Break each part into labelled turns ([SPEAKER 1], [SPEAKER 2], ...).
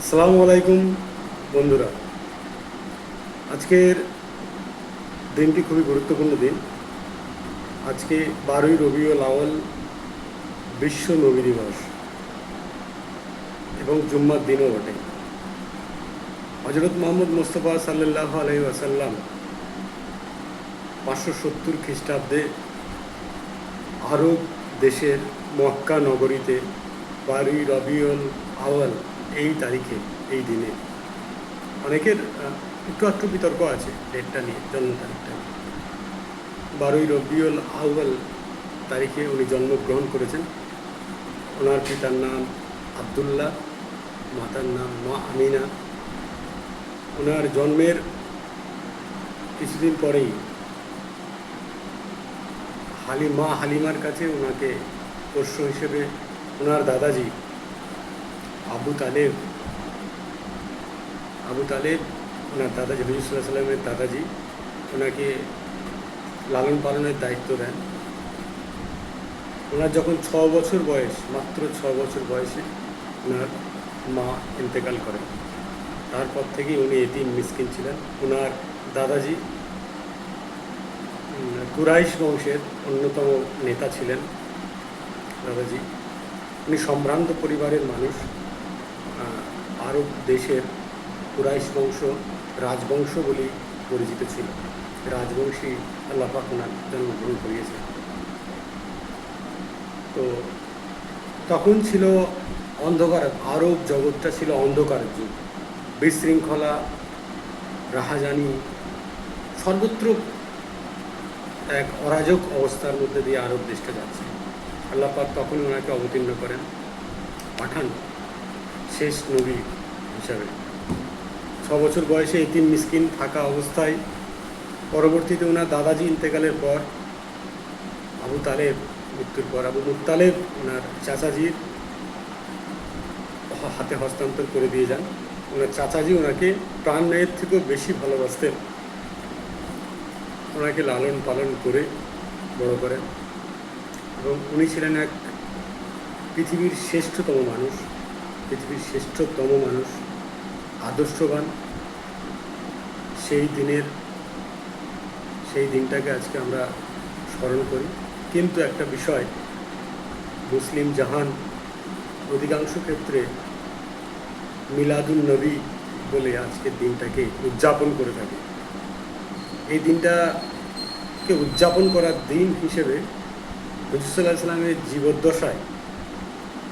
[SPEAKER 1] আসসালামু আলাইকুম, বন্ধুরা। আজকের দিনটি খুবই গুরুত্বপূর্ণ দিন। আজকে বারোই রবিউল আওয়াল বিশ্ব নবী দিবস এবং জুম্মার দিনও বটে। হজরত মোহাম্মদ মোস্তফা সাল্লাহ আলহি আসাল্লাম পাঁচশো সত্তর খ্রিস্টাব্দে আরব দেশের মক্কা নগরীতে বারুই রবিউল আওয়াল এই তারিখে, এই দিনে। অনেকের একটু একটু বিতর্ক আছে ডেটটা নিয়ে, জন্ম তারিখটা বারোই রবিউল আউয়াল তারিখে উনি জন্মগ্রহণ করেছেন। ওনার পিতার নাম আবদুল্লাহ, মাতার নাম মা আমিনা। ওনার জন্মের কিছুদিন পরেই হালি, মা হালিমার কাছে ওনাকে পোষ্য হিসেবে, ওনার দাদাজি আবু তালেব। আবু তালেব, ওনার দাদাজি হজুল্লাহ সাল্লামের দাদাজি, ওনাকে লালন পালনের দায়িত্ব দেন। ওনার যখন ছ বছর বয়স, মাত্র ছ বছর বয়সে ওনার মা ইন্তেকাল করেন। তারপর থেকেই উনি এতিম, মিসকিন ছিলেন। ওনার দাদাজি কুরাইশ বংশের অন্যতম নেতা ছিলেন দাদাজি। উনি সম্ভ্রান্ত পরিবারের মানুষ। আরব দেশের কুরাইশ বংশ, রাজবংশ বলে পরিচিত ছিল। রাজবংশী আল্লাহ পাক ওনার জন্মগ্রহণ করিয়েছেন। তো তখন ছিল অন্ধকার, আরব জগৎটা ছিল অন্ধকার যুগ। বিশৃঙ্খলা, রাহাজানি, সর্বত্র এক অরাজক অবস্থার মধ্যে দিয়ে আরব দেশটা যাচ্ছে। আল্লাহ পাক তখন ওনাকে অবতীর্ণ করেন, পাঠান। শেষ নবী হিসাবে। ছ বছর বয়সে এতিম মিসকিন থাকা অবস্থায় পরবর্তীতে ওনার দাদাজি ইন্তেকালের পর আবু তালেব মৃত্যুর পর আবু মুতালেব ওনার চাচাজির হাতে হস্তান্তর করে দিয়ে যান। ওনার চাচাজি ওনাকে প্রাণের থেকেও বেশি ভালোবাসতেন। ওনাকে লালন পালন করে বড় করেন। এবং উনি ছিলেন এক পৃথিবীর শ্রেষ্ঠতম মানুষ। পৃথিবীর শ্রেষ্ঠতম মানুষ, আদর্শবান, সেই দিনের, সেই দিনটাকে আজকে আমরা স্মরণ করি। কিন্তু একটা বিষয়, মুসলিম জাহান অধিকাংশ ক্ষেত্রে মিলাদুল নবী বলে আজকের দিনটাকে উদযাপন করে থাকে। এই দিনটাকে উদযাপন করার দিন হিসেবে হজরতুল্লাহ ইসলামের জীবদ্দশায়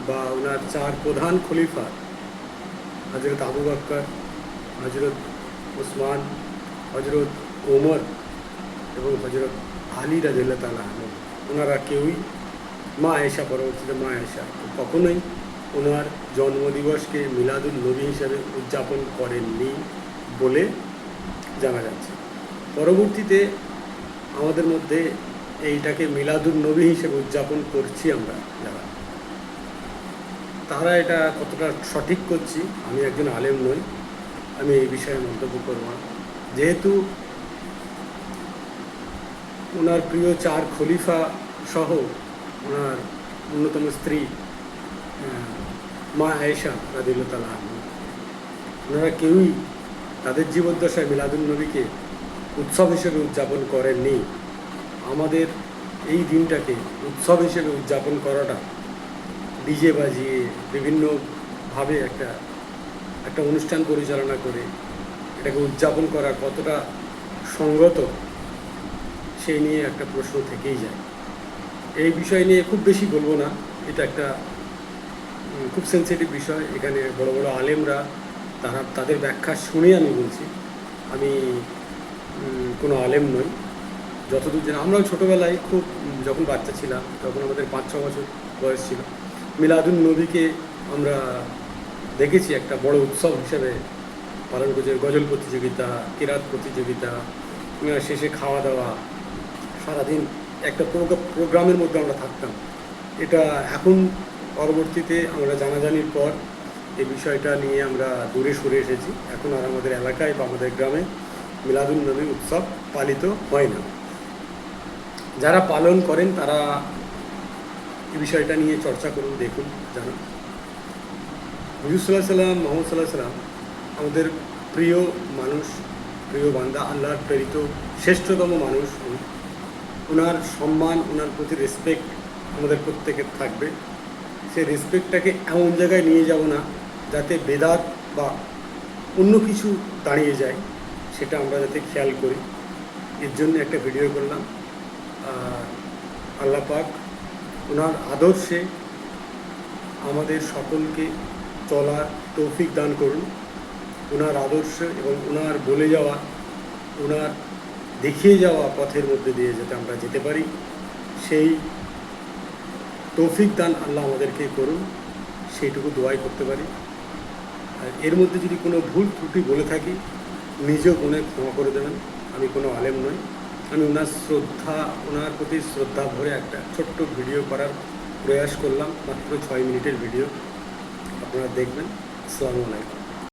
[SPEAKER 1] বা ওনার চার প্রধান খলিফা হজরত আবু বাক্কর হজরত ওসমান হজরত ওমর এবং হজরত আলী রাজিল্লা তালা ওনারা কেউই মা আয়েশা পরবর্তীতে মা আয়েশা। কখনোই ওনার জন্মদিবসকে মিলাদুল নবী হিসাবে উদযাপন করেননি বলে জানা যাচ্ছে। পরবর্তীতে আমাদের মধ্যে এইটাকে মিলাদুল নবী হিসেবে উদযাপন করছি আমরা যারা। তারা এটা কতটা সঠিক করছি, আমি একজন আলেম নই, আমি এই বিষয়ে মন্তব্য করব না। যেহেতু ওনার প্রিয় চার খলিফা সহ ওনার অন্যতম স্ত্রী মা আয়েশা রাদিল্লা ওনারা কেউই তাদের জীবদ্দশায় মিলাদুল নবীকে উৎসব হিসেবে উদযাপন করেননি। আমাদের এই দিনটাকে উৎসব হিসেবে উদযাপন করাটা ডিজে বাজিয়ে বিভিন্নভাবে একটা একটা অনুষ্ঠান পরিচালনা করে, এটাকে উদযাপন করা কতটা সঙ্গত সেই নিয়ে একটা প্রশ্ন থেকেই যায়। এই বিষয় নিয়ে খুব বেশি বলব না। এটা একটা খুব সেন্সিটিভ বিষয়। এখানে বড় বড় আলেমরা, তারা তাদের ব্যাখ্যা শুনে আমি বলছি। আমি কোনো আলেম নই। যতদূর জানি আমরাও ছোটোবেলায় খুব যখন বাচ্চা ছিলাম, তখন আমাদের পাঁচ ছ বছর বয়স ছিল। মিলাদুল নবীকে আমরা দেখেছি একটা বড় উৎসব হিসেবে পালন করছে, গজল প্রতিযোগিতা, কিরাত প্রতিযোগিতা শেষে খাওয়া দাওয়া, সারাদিন একটা প্রোগ্রা- প্রোগ্রামের মধ্যে আমরা থাকতাম। এটা এখন পরবর্তীতে আমরা জানাজানির পর এই বিষয়টা নিয়ে আমরা দূরে সরে এসেছি। এখন আর আমাদের এলাকায় বা আমাদের গ্রামে মিলাদুল নবী উৎসব পালিত হয় না। যারা পালন করেন তারা এই বিষয়টা নিয়ে চর্চা করুন, দেখুন, জানুন। হুজুর সাল্লাহ সাল্লাম, মোহাম্মদ সাল্লাহ সাল্লাম আমাদের প্রিয় মানুষ, প্রিয় বান্দা, আল্লাহর প্রেরিত শ্রেষ্ঠতম মানুষ। ওনার সম্মান ওনার প্রতি রেসপেক্ট আমাদের প্রত্যেকের থাকবে। সেই রেসপেক্টটাকে এমন জায়গায় নিয়ে যাব না যাতে বেদাত বা অন্য কিছু দাঁড়িয়ে যায়, সেটা আমরা যাতে খেয়াল করি। এর জন্য একটা ভিডিও করলাম। আল্লাহ পাক ওনার আদর্শে আমাদের সকলকে চলার তৌফিক দান করুন। ওনার আদর্শ এবং ওনার বলে যাওয়া, ওনার দেখিয়ে যাওয়া পথের মধ্যে দিয়ে যাতে আমরা যেতে পারি, সেই তৌফিক দান আল্লাহ আমাদেরকে করুন, সেইটুকু দোয়াই করতে পারি। আর এর মধ্যে যদি কোনো ভুল ত্রুটি বলে থাকি, নিজেও মনে ক্ষমা করে দেবেন। আমি কোনো আলেম নই। আমি ওনার শ্রদ্ধা, ওনার প্রতি শ্রদ্ধা ভরে একটা ছোট্ট ভিডিও করার প্রয়াস করলাম, মাত্র ছয় মিনিটের ভিডিও। আপনারা দেখবেন। আসসালামু আলাইকুম।